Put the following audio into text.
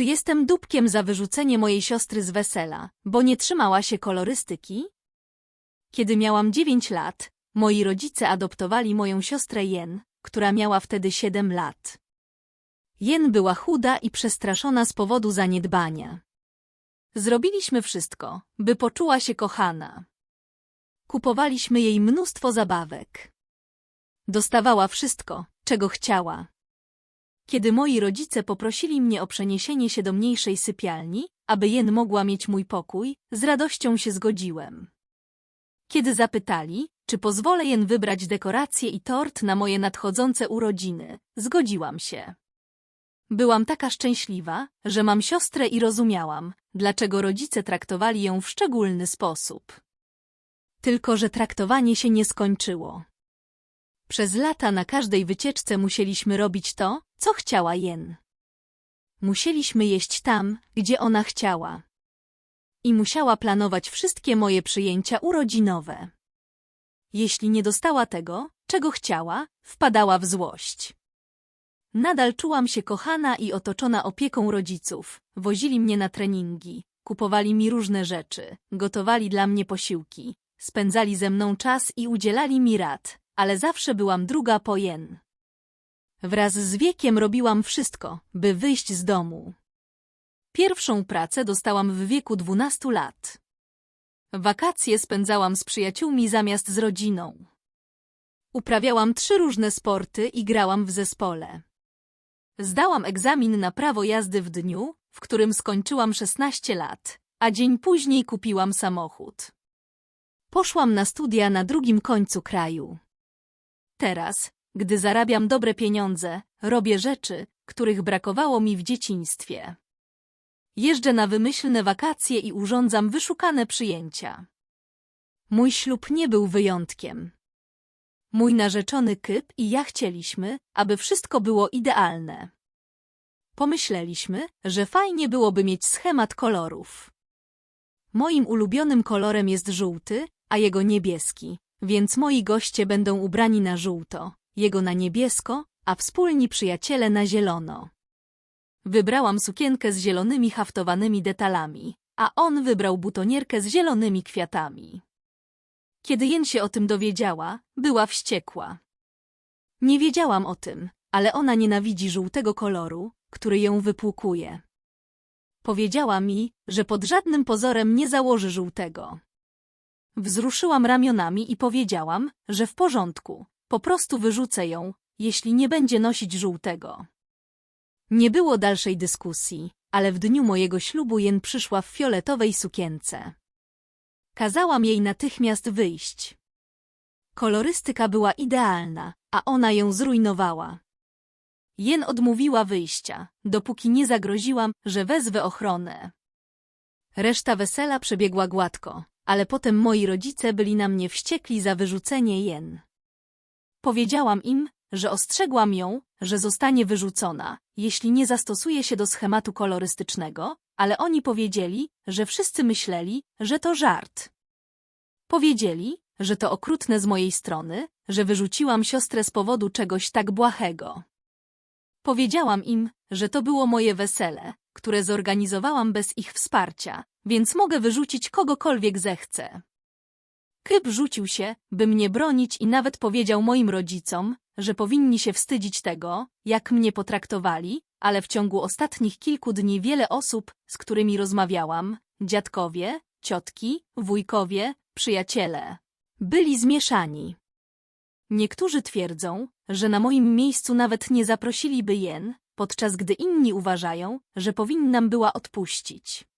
Czy jestem dupkiem za wyrzucenie mojej siostry z wesela, bo nie trzymała się kolorystyki? Kiedy miałam 9 lat, moi rodzice adoptowali moją siostrę Jen, która miała wtedy 7 lat. Jen była chuda i przestraszona z powodu zaniedbania. Zrobiliśmy wszystko, by poczuła się kochana. Kupowaliśmy jej mnóstwo zabawek. Dostawała wszystko, czego chciała. Kiedy moi rodzice poprosili mnie o przeniesienie się do mniejszej sypialni, aby Jen mogła mieć mój pokój, z radością się zgodziłem. Kiedy zapytali, czy pozwolę Jen wybrać dekoracje i tort na moje nadchodzące urodziny, zgodziłam się. Byłam taka szczęśliwa, że mam siostrę i rozumiałam, dlaczego rodzice traktowali ją w szczególny sposób. Tylko, że traktowanie się nie skończyło. Przez lata na każdej wycieczce musieliśmy robić to, co chciała Jen. Musieliśmy jeść tam, gdzie ona chciała. I musiała planować wszystkie moje przyjęcia urodzinowe. Jeśli nie dostała tego, czego chciała, wpadała w złość. Nadal czułam się kochana i otoczona opieką rodziców. Wozili mnie na treningi, kupowali mi różne rzeczy, gotowali dla mnie posiłki, spędzali ze mną czas i udzielali mi rad, ale zawsze byłam druga po jen. Wraz z wiekiem robiłam wszystko, by wyjść z domu. Pierwszą pracę dostałam w wieku 12 lat. Wakacje spędzałam z przyjaciółmi zamiast z rodziną. Uprawiałam trzy różne sporty i grałam w zespole. Zdałam egzamin na prawo jazdy w dniu, w którym skończyłam 16 lat, a dzień później kupiłam samochód. Poszłam na studia na drugim końcu kraju. Teraz, gdy zarabiam dobre pieniądze, robię rzeczy, których brakowało mi w dzieciństwie. Jeżdżę na wymyślne wakacje i urządzam wyszukane przyjęcia. Mój ślub nie był wyjątkiem. Mój narzeczony Kyp i ja chcieliśmy, aby wszystko było idealne. Pomyśleliśmy, że fajnie byłoby mieć schemat kolorów. Moim ulubionym kolorem jest żółty, a jego niebieski, więc moi goście będą ubrani na żółto, jego na niebiesko, a wspólni przyjaciele na zielono. Wybrałam sukienkę z zielonymi haftowanymi detalami, a on wybrał butonierkę z zielonymi kwiatami. Kiedy Jen się o tym dowiedziała, była wściekła. Nie wiedziałam o tym, ale ona nienawidzi żółtego koloru, który ją wypłukuje. Powiedziała mi, że pod żadnym pozorem nie założy żółtego. Wzruszyłam ramionami i powiedziałam, że w porządku, po prostu wyrzucę ją, jeśli nie będzie nosić żółtego. Nie było dalszej dyskusji, ale w dniu mojego ślubu Jen przyszła w fioletowej sukience. Kazałam jej natychmiast wyjść. Kolorystyka była idealna, a ona ją zrujnowała. Jen odmówiła wyjścia, dopóki nie zagroziłam, że wezwę ochronę. Reszta wesela przebiegła gładko, ale potem moi rodzice byli na mnie wściekli za wyrzucenie Jen. Powiedziałam im, że ostrzegłam ją, że zostanie wyrzucona, jeśli nie zastosuje się do schematu kolorystycznego, ale oni powiedzieli, że wszyscy myśleli, że to żart. Powiedzieli, że to okrutne z mojej strony, że wyrzuciłam siostrę z powodu czegoś tak błahego. Powiedziałam im, że to było moje wesele, które zorganizowałam bez ich wsparcia, więc mogę wyrzucić kogokolwiek zechcę. Kyp rzucił się, by mnie bronić i nawet powiedział moim rodzicom, że powinni się wstydzić tego, jak mnie potraktowali, ale w ciągu ostatnich kilku dni wiele osób, z którymi rozmawiałam, dziadkowie, ciotki, wujkowie, przyjaciele, byli zmieszani. Niektórzy twierdzą, że na moim miejscu nawet nie zaprosiliby Jen, podczas gdy inni uważają, że powinnam była odpuścić.